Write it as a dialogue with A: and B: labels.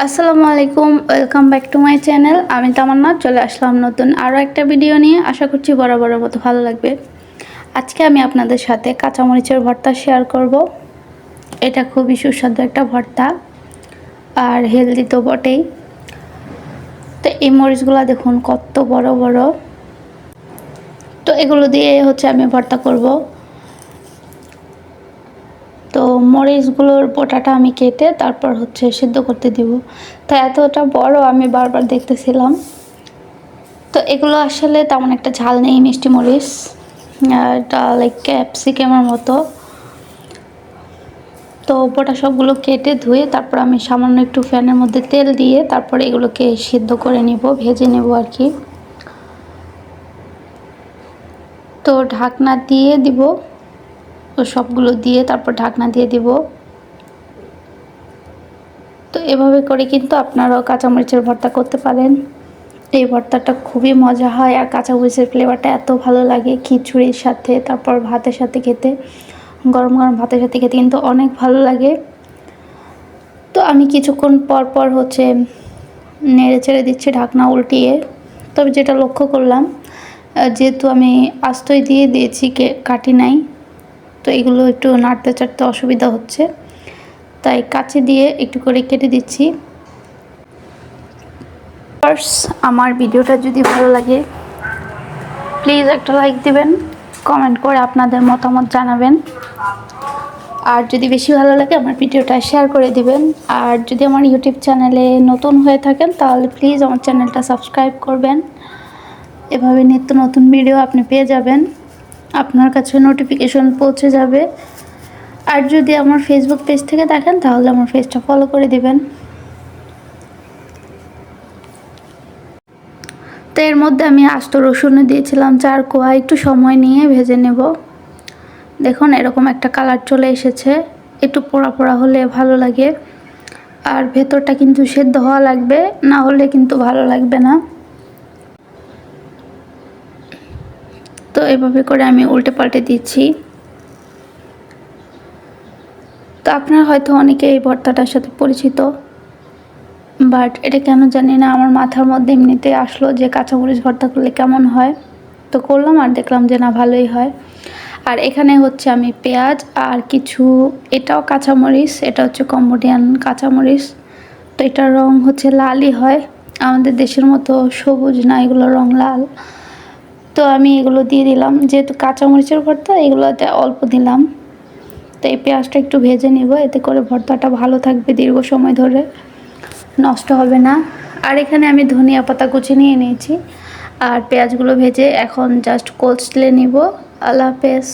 A: আসসালামু আলাইকুম welcome back to my channel আমি তামান্না, চলে আসলাম নতুন আরও একটা ভিডিও নিয়ে। আশা করছি বরাবরের মতো ভালো লাগবে। আজকে আমি আপনাদের সাথে কাঁচামরিচের ভর্তা শেয়ার করব। এটা খুবই সুস্বাদু একটা ভর্তা, আর হেলদি তো বটেই। তো এই মরিচগুলো দেখুন, কত বড় বড়। তো এগুলো দিয়ে হচ্ছে আমি ভর্তা করব। তো মরিচগুলোর বোটাটা আমি কেটে তারপর হচ্ছে সিদ্ধ করতে দিব। তো এতটা বড় আমি বারবার দেখতেছিলাম। তো এগুলো আসলে তেমন একটা ঝাল নেই মিষ্টি মরিচ। এটা লাইক ক্যাপসিকামের মতো। তো ওপরটা সবগুলো কেটে ধুয়ে তারপর আমি সামান্য একটু ফ্যানের মধ্যে তেল দিয়ে তারপর এগুলোকে সিদ্ধ করে নিব, ভেজে নেব আর কি। তো ঢাকনা দিয়ে দিব। ও সবগুলো দিয়ে তারপর ঢাকনা দিয়ে দিব। তো এভাবে করে কিন্তু আপনারাও কাঁচামরিচের ভর্তা করতে পারেন। এই ভর্তাটা খুবই মজা হয় আর কাঁচামরিচের ফ্লেভারটা এত ভালো লাগে খিচুড়ির সাথে, তারপর ভাতের সাথে খেতে। গরম গরম ভাতের সাথে খেতে কিন্তু অনেক ভালো লাগে। তো আমি কিছুক্ষণ পর পর হচ্ছে নেড়ে ছেড়ে দিচ্ছি ঢাকনা উল্টিয়ে। তবে যেটা লক্ষ্য করলাম যেহেতু আমি আস্তই দিয়ে দিয়েছি কাটি নাই তো এগুলো একটু নাড়তে চাড়তে অসুবিধা হচ্ছে। তাই কাছে দিয়ে একটু করে কেটে দিচ্ছি। আমার ভিডিওটা যদি ভালো লাগে প্লিজ একটা লাইক দিবেন কমেন্ট করে আপনাদের মতামত জানাবেন। আর যদি বেশি ভালো লাগে, আমার ভিডিওটা শেয়ার করে দিবেন। আর যদি আমার ইউটিউব চ্যানেলে নতুন হয়ে থাকেন, তাহলে প্লিজ আমার চ্যানেলটা সাবস্ক্রাইব করবেন। এভাবে নিত্য নতুন ভিডিও আপনি পেয়ে যাবেন। আপনার কাছে নোটিফিকেশন পৌঁছে যাবে। আর যদি আমার ফেসবুক পেজ থেকে দেখেন, তাহলে আমার পেজটা ফলো করে দেবেন। তো এর মধ্যে আমি আস্ত রসুনও দিয়েছিলাম, চার কোয়া, একটু সময় নিয়ে ভেজে নেব। দেখুন, এরকম একটা কালার চলে এসেছে। একটু পোড়া পোড়া হলে ভালো লাগে। আর ভেতরটা কিন্তু সেদ্ধ হওয়া লাগবে, না হলে কিন্তু ভালো লাগবে না। তো এভাবে করে আমি উল্টে পাল্টে দিচ্ছি। তো আপনারা হয়তো অনেকে এই ভর্তাটার সাথে পরিচিত, বাট এটা কেন জানি না, আমার মাথার মধ্যে এমনিতে আসলো যে কাঁচামরিচ ভর্তা করলে কেমন হয়। তো করলাম আর দেখলাম যে না, ভালোই হয়। আর এখানে হচ্ছে আমি পেঁয়াজ আর কিছু, এটাও কাঁচামরিচ, এটা হচ্ছে কম্বোডিয়ান কাঁচামরিচ। তো এটার রং হচ্ছে লালই হয়। আমাদের দেশের মতো সবুজ না, এগুলো রং লাল। তো আমি এগুলো দিয়ে দিলাম। যেহেতু কাঁচামরিচের ভর্তা, এগুলোতে অল্প দিলাম। তো এই পেঁয়াজটা একটু ভেজে নিব, এতে করে ভর্তাটা ভালো থাকবে দীর্ঘ সময় ধরে, নষ্ট হবে না। আর এখানে আমি ধনিয়া পাতা কুচি নিয়ে নিয়েছি। আর পেঁয়াজগুলো ভেজে এখন জাস্ট স্টিলে নিব। আল্লাহ হাফেজ।